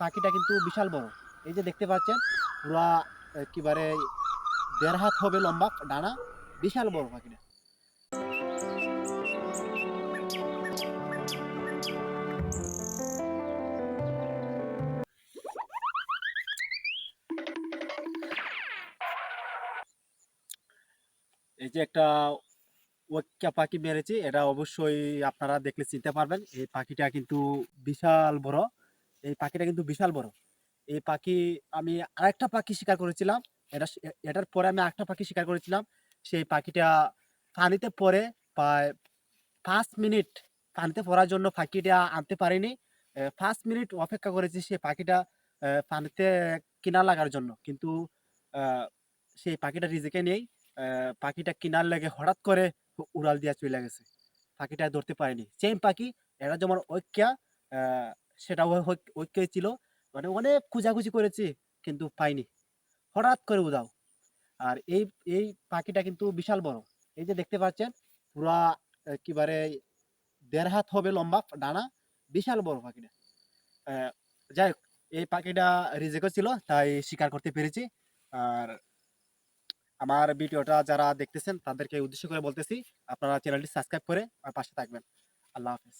পাখিটা কিন্তু বিশাল বড়। এই যে দেখতে পাচ্ছেন, পুরা একেবারে দেড় হাত হবে লম্বা ডানা, বিশাল বড় পাখিটা। এই যে একটা ওয়াক্কা পাখি মেরেছি, এটা অবশ্যই আপনারা দেখলে চিনতে পারবেন। এই পাখিটা কিন্তু বিশাল বড়। এই পাখিটা কিন্তু বিশাল বড়। এই পাখি আমি আরেকটা পাখি শিকার করেছিলাম। এটা এটার পরে আমি আরেকটা পাখি শিকার করেছিলাম। সেই পাখিটা পানিতে পড়ে প্রায় পাঁচ মিনিট পানিতে পড়ার জন্য পাখিটা আনতে পারিনি। পাঁচ মিনিট অপেক্ষা করেছি সেই পাখিটা পানিতে কিনা লাগার জন্য। কিন্তু সেই পাখিটা রিজেকে নেই। পাখিটা কিনার লেগে হঠাৎ করে উড়াল দিয়া চলে গেছে। পাখিটা ধরতে পারিনি। সেম পাখি, এটা যেমন ঐক্যা সেটা ঐক্যই ছিল। মানে অনেক খোঁজাখুঁজি করেছি, কিন্তু পাইনি। হঠাৎ করে উদাও আর এই এই পাখিটা কিন্তু বিশাল বড়। এই যে দেখতে পাচ্ছেন, পুরা একেবারে দেড় হাত হবে লম্বা, ডানা, বিশাল বড় পাখিটা। যাই হোক, এই পাখিটা রিজেকও ছিল, তাই শিকার করতে পেরেছি। আর আমার ভিডিওটা যারা দেখতেছেন, তাদেরকে উদ্দেশ্য করে বলতেছি, আপনারা চ্যানেলটি সাবস্ক্রাইব করে আমার পাশে থাকবেন। আল্লাহ হাফেজ।